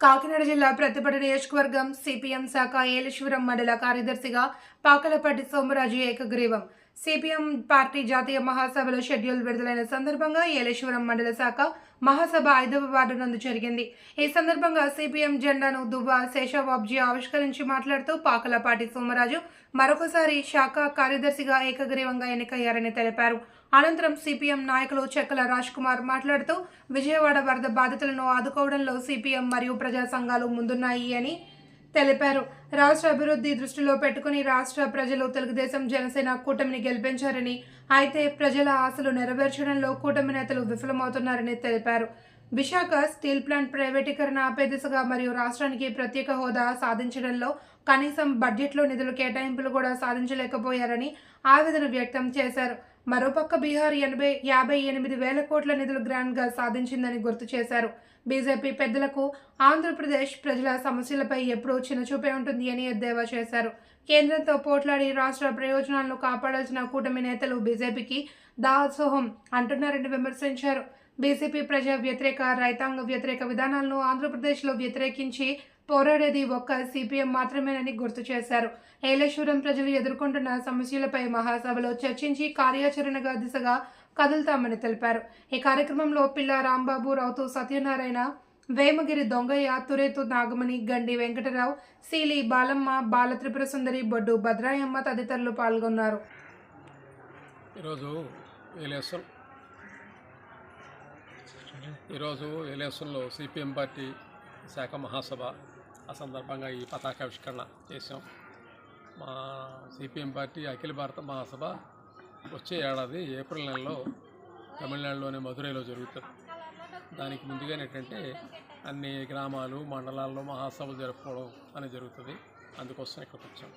కాకినాడ జిల్లా ప్రతిభట నియోజకవర్గం సిపిఎం శాఖ ఏలేశ్వరం మండల కార్యదర్శిగా పాకలపాటి సోమరాజు ఏకగ్రీవం. సిపిఎం పార్టీ జాతీయ మహాసభలో షెడ్యూల్ విడుదలైన సందర్భంగా ఏలేశ్వరం మండల శాఖ మహాసభ ఐదవ వార్డు నందు జరిగింది. ఈ సందర్భంగా సిపిఎం జెండాను దువ్వ శేషబాబ్జీ ఆవిష్కరించి మాట్లాడుతూ పాకలపాటి సోమరాజు మరొకసారి శాఖ కార్యదర్శిగా ఏకగ్రీవంగా ఎన్నికయ్యారని తెలిపారు. అనంతరం సిపిఎం నాయకులు చెక్కల రాజ్ కుమార్ మాట్లాడుతూ విజయవాడ వరద బాధితులను ఆదుకోవడంలో సిపిఎం మరియు ప్రజా సంఘాలు ముందున్నాయి అని తెలిపారు. రాష్ట్ర అభివృద్ధి దృష్టిలో పెట్టుకుని రాష్ట్ర ప్రజలు తెలుగుదేశం జనసేన కూటమిని గెలిపించారని అయితే ప్రజల ఆశలు నెరవేర్చడంలో కూటమి నేతలు విఫలమవుతున్నారని తెలిపారు. విశాఖ స్టీల్ ప్లాంట్ ప్రైవేటీకరణ ఆపే దిశగా మరియు రాష్ట్రానికి ప్రత్యేక హోదా సాధించడంలో కనీసం బడ్జెట్లో నిధులు కేటాయింపులు కూడా సాధించలేకపోయారని ఆవేదన వ్యక్తం చేశారు. మరోపక్క బీహార్ ఎనభై యాభై ఎనిమిది వేల కోట్ల నిధులు గ్రాంట్గా సాధించిందని గుర్తు చేశారు. బీజేపీ పెద్దలకు ఆంధ్రప్రదేశ్ ప్రజల సమస్యలపై ఎప్పుడూ చిన్నచూపే ఉంటుంది అని ఎద్దేవా చేశారు. కేంద్రంతో పోట్లాడి రాష్ట్ర ప్రయోజనాలను కాపాడాల్సిన కూటమి నేతలు బీజేపీకి దాసోహం అంటున్నారని విమర్శించారు. బీజేపీ ప్రజా వ్యతిరేక రైతాంగ వ్యతిరేక విధానాలను ఆంధ్రప్రదేశ్లో వ్యతిరేకించి పోరాడేది ఒక్క సిపిఎం మాత్రమేనని గుర్తు చేశారు. ఏలేశ్వరం ప్రజలు ఎదుర్కొంటున్న సమస్యలపై మహాసభలో చర్చించి కార్యాచరణగా దిశగా కదులుతామని తెలిపారు. ఈ కార్యక్రమంలో పిల్ల రాంబాబు రావుతో సత్యనారాయణ వేమగిరి దొంగయ్య తురేతు నాగమణి గండి వెంకటరావు సీలి బాలమ్మ బాలత్రిపుర సుందరి బొడ్డు భద్రాయమ్మ తదితరులు పాల్గొన్నారు. ఈరోజు ఏలేశ్వరం ఈరోజు ఏలేశ్వరంలో సిపిఎం పార్టీ శాఖ మహాసభ ఆ సందర్భంగా ఈ పతాకావిష్కరణ చేసాం మా సిపిఎం పార్టీ అఖిల భారత మహాసభ వచ్చే ఏడాది ఏప్రిల్ నెలలో తమిళనాడులోని మధురైలో జరుగుతుంది. దానికి ముందుగానే ఏంటంటే అన్ని గ్రామాలు మండలాల్లో మహాసభలు జరుపుకోవడం అనేది జరుగుతుంది. అందుకోసం ఇక్కడికి వచ్చాం.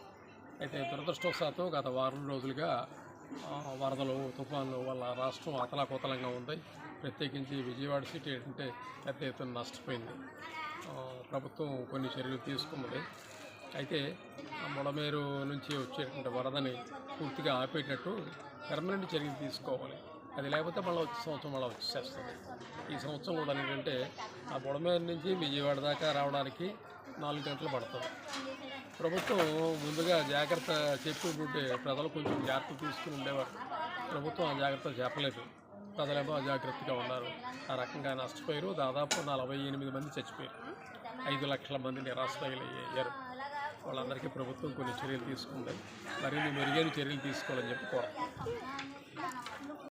అయితే దురదృష్టవశాత్తు గత వారం రోజులుగా వరదలు తుఫాన్లు వల్ల రాష్ట్రం అతలాకుతలంగా ఉంది. ప్రత్యేకించి విజయవాడ సిటీ ఏంటంటే పెద్ద ఎత్తున నష్టపోయింది. ప్రభుత్వం కొన్ని చర్యలు తీసుకున్నది. అయితే ఆ మొడమేరు నుంచి వచ్చేటువంటి వరదని పూర్తిగా ఆపేటట్టు పెర్మనెంట్ చర్యలు తీసుకోవాలి. అది లేకపోతే మళ్ళీ వచ్చే సంవత్సరం మళ్ళీ వచ్చేస్తుంది. ఈ సంవత్సరం కూడా ఏంటంటే ఆ బుడమేరు నుంచి విజయవాడ దాకా రావడానికి నాలుగు గంటలు పడుతుంది. ప్రభుత్వం ముందుగా జాగ్రత్త చెప్పి ఉంటే ప్రజలు కొంచెం జాగ్రత్త తీసుకుని ఉండేవారు. ప్రభుత్వం ఆ జాగ్రత్త చెప్పలేదు. ప్రజలేమో అజాగ్రత్తగా ఉన్నారు. ఆ రకంగా నష్టపోయారు. దాదాపు నలభై ఎనిమిది మంది చచ్చిపోయారు. ఐదు లక్షల మంది నిరాశ్రయులయ్యారు. వాళ్ళందరికీ ప్రభుత్వం కొన్ని చర్యలు తీసుకుంది. మరిన్ని మెరుగైన చర్యలు తీసుకోవాలని చెప్పి కోరుతున్నాం.